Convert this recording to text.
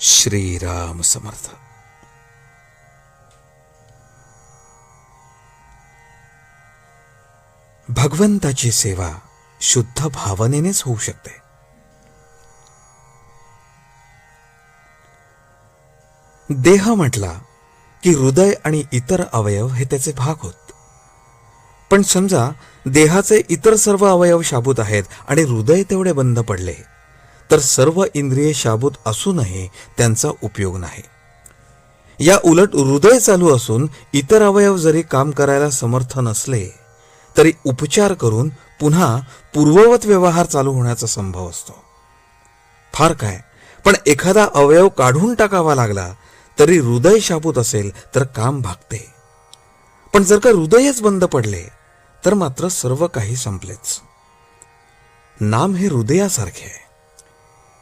श्रीराम समर्थ. भगवंताची सेवा शुद्ध भावनेनेच होऊ शकते. देह म्हटला की हृदय आणि इतर अवयव हे त्याचे भाग होत. पण समजा देहाचे इतर सर्व अवयव शाबूत आहेत आणि हृदय तेवढे बंद पडले तर सर्व इंद्रिये शाबूत असूनही त्यांचा उपयोग नाही. या उलट हृदय चालू असून इतर अवयव जरी काम करायला समर्थ नसले तरी उपचार करून पुन्हा पूर्ववत व्यवहार चालू होण्याचा संभव असतो. फार काय पण एखादा अवयव काढून टाकावा लागला तरी हृदय शाबूत असेल तर काम भागते. पण जर का हृदयच बंद पडले तर मात्र सर्व काही संपलेच. नाम हे हृदयासारखे आहे.